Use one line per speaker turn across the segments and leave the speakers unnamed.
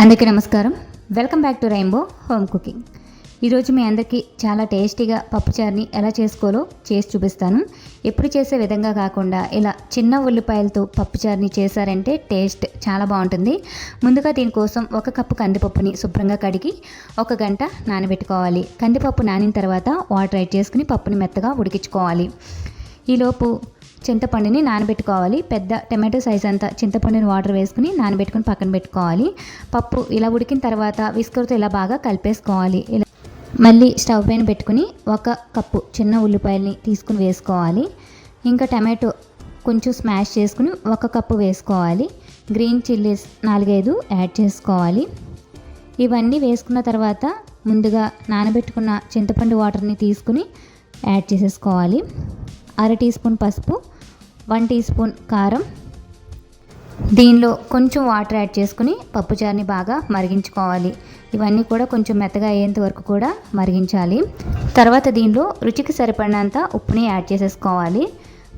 అందరికీ నమస్కారం. Welcome back to rainbow home cooking ఈరోజు మీ అందరికీ చాలా టేస్టీగా పప్పుచారుని ఎలా చేసుకోవాలో చేసి చూపిస్తాను. ఎప్పుడు చేసే విధంగా కాకుండా ఇలా చిన్న ఉల్లిపాయలతో పప్పుచారుని చేశారంటే టేస్ట్ చాలా బాగుంటుంది. ముందుగా దీనికోసం ఒక కప్పు కందిపప్పుని శుభ్రంగా కడిగి ఒక గంట నానబెట్టుకోవాలి. కందిపప్పు నానిన తర్వాత వాటర్ యాడ్ చేసుకుని పప్పుని మెత్తగా ఉడికించుకోవాలి. ఈలోపు చింతపండుని నానబెట్టుకోవాలి. పెద్ద టమాటో సైజ్ అంతా చింతపండుని వాటర్ వేసుకుని నానబెట్టుకుని పక్కన పెట్టుకోవాలి. పప్పు ఇలా ఉడికిన తర్వాత విస్కర్తో ఇలా బాగా కలిపేసుకోవాలి. ఇలా మళ్ళీ స్టవ్ పైన పెట్టుకుని ఒక కప్పు చిన్న ఉల్లిపాయల్ని తీసుకుని వేసుకోవాలి. ఇంకా టమాటో కొంచెం స్మాష్ చేసుకుని ఒక కప్పు వేసుకోవాలి. గ్రీన్ చిల్లీస్ నాలుగైదు యాడ్ చేసుకోవాలి. ఇవన్నీ వేసుకున్న తర్వాత ముందుగా నానబెట్టుకున్న చింతపండు వాటర్ని తీసుకుని యాడ్ చేసేసుకోవాలి. అర టీ స్పూన్ పసుపు వన్ టీ స్పూన్ కారం. దీనిలో కొంచెం వాటర్ యాడ్ చేసుకుని పప్పుచారుని బాగా మరిగించుకోవాలి. ఇవన్నీ కూడా కొంచెం మెత్తగా అయ్యేంత వరకు కూడా మరిగించాలి. తర్వాత దీనిలో రుచికి సరిపడినంత ఉప్పుని యాడ్ చేసేసుకోవాలి.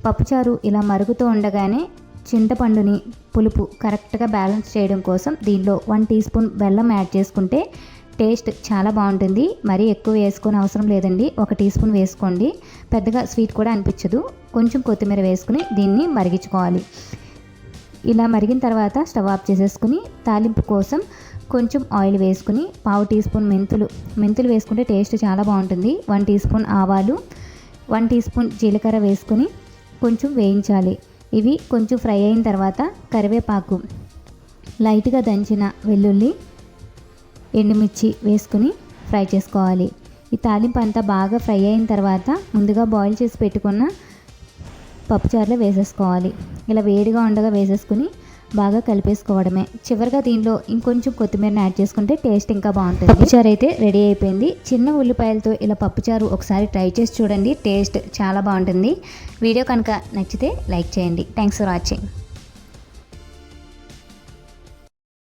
పప్పుచారు ఇలా మరుగుతూ ఉండగానే చింతపండుని పులుపు కరెక్ట్గా బ్యాలెన్స్ చేయడం కోసం దీనిలో వన్ టీ స్పూన్ బెల్లం యాడ్ చేసుకుంటే టేస్ట్ చాలా బాగుంటుంది. మరీ ఎక్కువ వేసుకొని అవసరం లేదండి. ఒక టీ స్పూన్ వేసుకోండి. పెద్దగా స్వీట్ కూడా అనిపించదు. కొంచెం కొత్తిమీర వేసుకుని దీన్ని మరిగించుకోవాలి. ఇలా మరిగిన తర్వాత స్టవ్ ఆఫ్ చేసేసుకుని తాలింపు కోసం కొంచెం ఆయిల్ వేసుకుని పావు టీ స్పూన్ మెంతులు. మెంతులు వేసుకుంటే టేస్ట్ చాలా బాగుంటుంది. వన్ టీ స్పూన్ ఆవాలు వన్ టీ స్పూన్ జీలకర్ర వేసుకుని కొంచెం వేయించాలి. ఇవి కొంచెం ఫ్రై అయిన తర్వాత కరివేపాకు. లైట్గా దంచిన వెల్లుల్లి ఎండుమిర్చి వేసుకుని ఫ్రై చేసుకోవాలి. ఈ తాలింపు అంతా బాగా ఫ్రై అయిన తర్వాత ముందుగా బాయిల్ చేసి పెట్టుకున్న పప్పుచారులో వేసేసుకోవాలి. ఇలా వేడిగా ఉండగా వేసేసుకుని బాగా కలిపేసుకోవడమే. చివరిగా దీనిలో ఇంకొంచెం కొత్తిమీరని యాడ్ చేసుకుంటే టేస్ట్ ఇంకా బాగుంటుంది. పప్పుచారు అయితే రెడీ అయిపోయింది. చిన్న ఉల్లిపాయలతో ఇలా పప్పుచారు ఒకసారి ట్రై చేసి చూడండి. టేస్ట్ చాలా బాగుంటుంది. వీడియో కనుక నచ్చితే లైక్ చేయండి. Thanks for watching